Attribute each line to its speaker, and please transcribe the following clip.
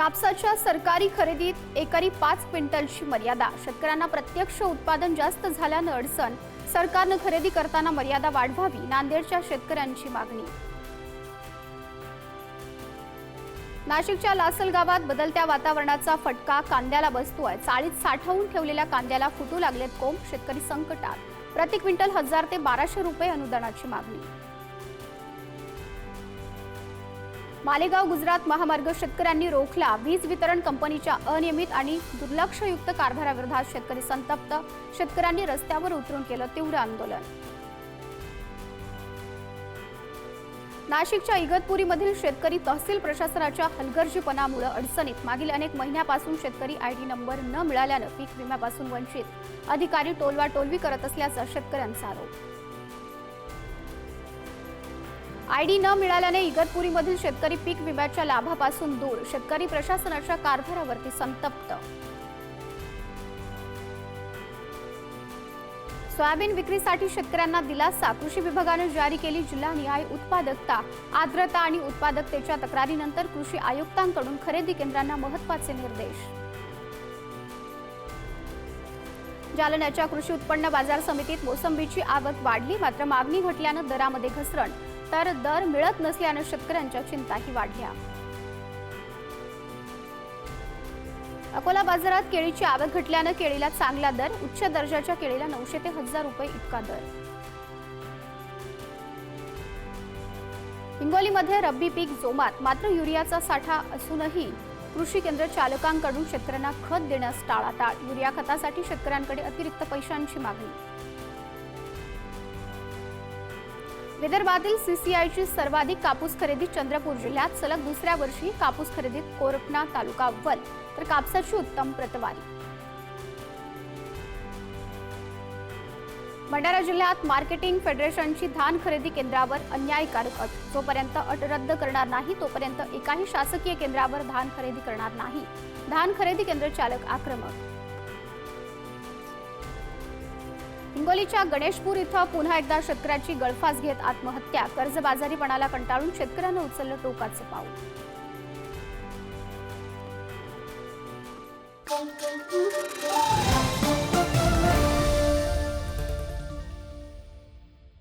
Speaker 1: कापसाच्या सरकारी खरेदीत एकरी पाच क्विंटलची मर्यादा. शेतकऱ्यांना प्रत्यक्ष उत्पादन जास्त झाल्यानं अडचण. सरकारनं खरेदी करताना मर्यादा वाढवावी नांदेडच्या शेतकऱ्यांची मागणी. नाशिकच्या लासल गावात बदलत्या वातावरणाचा फटका कांद्याला बसतोय. चाळीत साठवून ठेवलेल्या कांद्याला फुटू लागलेत कोंब शेतकरी संकटात. प्रति क्विंटल हजार ते बाराशे रुपये अनुदानाची मागणी. मालेगाव गुजरात महामार्ग शेतकऱ्यांनी रोखला. वीज वितरण कंपनीच्या अनियमित आणि दुर्लक्षयुक्त कारभाराविरोधात शेतकरी संतप्त. शेतकऱ्यांनी रस्त्यावर उतरून केलं तीव्र आंदोलन. नाशिकच्या इगतपुरीमधील शेतकरी तहसील प्रशासनाच्या हलगर्जीपणामुळे अडचणीत. मागील अनेक महिन्यापासून शेतकरी आय डी नंबर न मिळाल्यानं पीक विम्यापासून वंचित. अधिकारी टोलवा टोलवी करत असल्याचा शेतकऱ्यांचा आरोप. आयडी न मिळाल्याने इगतपुरीमधील शेतकरी पीक विम्याच्या लाभापासून दूर. शेतकरी प्रशासनाच्या कारभारावरती संतप्त. सोयाबीन विक्रीसाठी शेतकऱ्यांना दिलासा. कृषी विभागाने जारी केली जिल्हानिहाय उत्पादकता आर्द्रता आणि उत्पादकतेच्या तक्रारीनंतर कृषी आयुक्तांकडून खरेदी केंद्रांना महत्त्वाचे निर्देश. जालन्याच्या कृषी उत्पन्न बाजार समितीत मोसंबीची आवक वाढली मात्र मागणी घटल्यानं दरामध्ये घसरण. तर दर मिळत नसल्यानं शेतकऱ्यांच्या चिंताही वाढल्या. अकोला बाजारात केळीची आवक घटल्यानं केळीला चांगला दर उच्च दर्जाच्या केळीला नऊशे ते हजार रुपये इतका दर. हिंगोलीमध्ये रब्बी पीक जोमात मात्र युरियाचा साठा असूनही कृषी केंद्र चालकांकडून शेतकऱ्यांना खत देण्यास टाळाटाळ युरिया खतासाठी शेतकऱ्यांकडे अतिरिक्त पैशांची मागणी. विदर्भातील सीसीआयची सर्वाधिक कापूस खरेदी चंद्रपूर जिल्ह्यात. सलग दुसऱ्या वर्षी कापूस खरेदीत कोरपणा तालुका अव्वल तर कापसाची उत्तम प्रतवारी. भंडारा जिल्ह्यात मार्केटिंग फेडरेशनची धान खरेदी केंद्रावर अन्यायकारक अट. जोपर्यंत अट रद्द करणार नाही तोपर्यंत एकाही शासकीय केंद्रावर धान खरेदी करणार नाही. धान खरेदी केंद्र चालक आक्रमक हिंगोलीच्या गणेशपूर इथं पुन्हा एकदा शेतकऱ्याची गळफास घेत आत्महत्या. कर्जबाजारीपणाला कंटाळून शेतकऱ्यानं उचललं टोकाचं पाऊल.